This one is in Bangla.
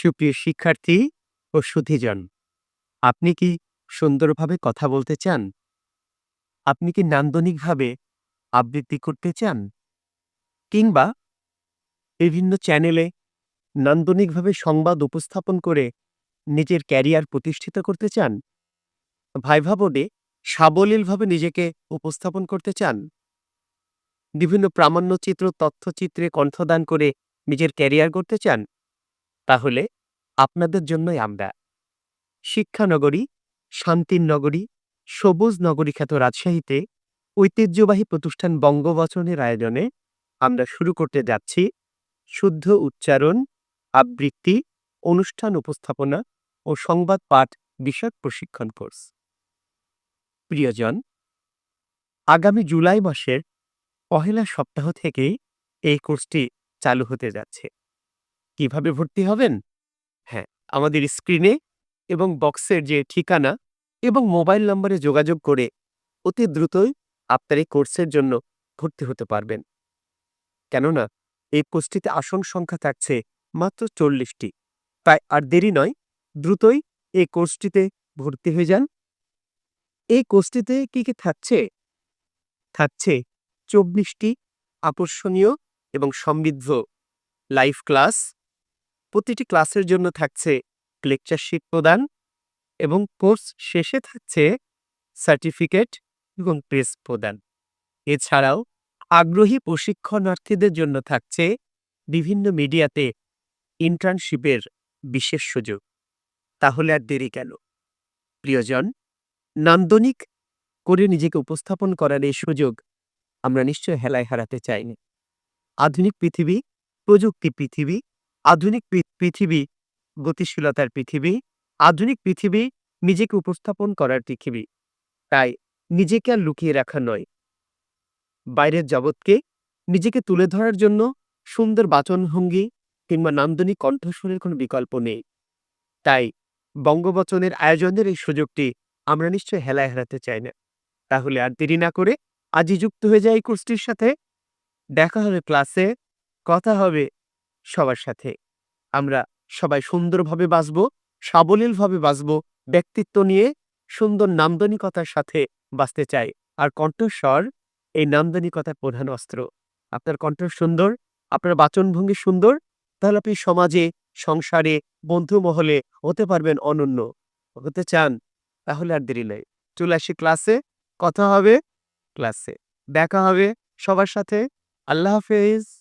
সুপ্রিয় শিক্ষার্থী ও সুধীজন, আপনি কি সুন্দরভাবে কথা বলতে চান? আপনি কি নান্দনিকভাবে আবৃত্তি করতে চান? কিংবা বিভিন্ন চ্যানেলে নান্দনিকভাবে সংবাদ উপস্থাপন করে নিজের ক্যারিয়ার প্রতিষ্ঠিত করতে চান? ভাইভা বোর্ডে সাবলীলভাবে নিজেকে উপস্থাপন করতে চান? বিভিন্ন প্রামাণ্যচিত্র, তথ্যচিত্রে কণ্ঠদান করে নিজের ক্যারিয়ার করতে চান? তাহলে আপনাদের জন্যই আমরা। শিক্ষানগরী শান্তির নগরী, সবুজ নগরী খ্যাত রাজশাহীতে ঐতিহ্যবাহী প্রতিষ্ঠান বঙ্গবচনের আয়োজনে আমরা শুরু করতে যাচ্ছি। শুদ্ধ উচ্চারণ, আবৃত্তি, অনুষ্ঠান উপস্থাপনা ও সংবাদ পাঠ বিষয়ক প্রশিক্ষণ কোর্স। প্রিয়জন, আগামী জুলাই মাসের পহেলা সপ্তাহ থেকেই এই কোর্সটি চালু হতে যাচ্ছে। কীভাবে ভর্তি হবেন? হ্যাঁ আমাদের স্ক্রিনে এবং বক্সের যে ঠিকানা এবং মোবাইল নম্বরে যোগাযোগ করে অতি দ্রুতই আপনার এই কোর্সের জন্য ভর্তি হতে পারবেন। কেননা, এই কোর্সটিতে আসন সংখ্যা থাকছে মাত্র চল্লিশটি। তাই আর দেরি নয়, দ্রুতই এই কোর্সটিতে ভর্তি হয়ে যান। এই কোর্সটিতে কি কি থাকছে? থাকছে চব্বিশটি আকর্ষণীয় এবং সমৃদ্ধ লাইভ ক্লাস প্রতিটি ক্লাসের জন্য থাকছে লেকচারশিট প্রদান এবং কোর্স শেষে থাকছে সার্টিফিকেট এবং প্রেস প্রদান। এছাড়াও আগ্রহী প্রশিক্ষণার্থীদের জন্য থাকছে বিভিন্ন মিডিয়াতে ইন্টার্নশিপের বিশেষ সুযোগ। তাহলে আর দেরি কেন? প্রিয়জন, নান্দনিক করে নিজেকে উপস্থাপন করার এই সুযোগ আমরা নিশ্চয় হেলায় হারাতে চাইনি। আধুনিক পৃথিবী, প্রযুক্তি পৃথিবী আধুনিক পৃথিবী, গতিশীলতার পৃথিবী, আধুনিক পৃথিবী নিজেকে উপস্থাপন করার পৃথিবী। তাই নিজেকে আর লুকিয়ে রাখা নয়। বাইরের জগৎকে নিজেকে তুলে ধরার জন্য সুন্দর বাচনভঙ্গি কিংবা নান্দনিক কণ্ঠস্বরের কোনো বিকল্প নেই। তাই বঙ্গবচনের আয়োজনের এই সুযোগটি আমরা নিশ্চয় হেলায় হারাতে চাই না। তাহলে আর দেরি না করে আজই যুক্ত হয়ে যায় এই কোর্সটির সাথে। দেখা হবে ক্লাসে। কথা হবে সবার সাথে। আমরা সবাই সুন্দরভাবে বাঁচব, সাবলীলভাবে বাঁচব, ব্যক্তিত্ব নিয়ে সুন্দর নান্দনিকতার সাথে বাঁচতে চাই। আর কণ্ঠস্বর, এই নান্দনিকতার প্রধান অস্ত্র। আপনার কণ্ঠ সুন্দর, আপনার বাচনভঙ্গি সুন্দর, তাহলে আপনি সমাজে, সংসারে বন্ধু মহলে হতে পারবেন অনন্য। হতে চান, তাহলে আর দেরি নেই। চলে আসি ক্লাসে, কথা হবে ক্লাসে। দেখা হবে সবার সাথে। আল্লাহ হাফেজ।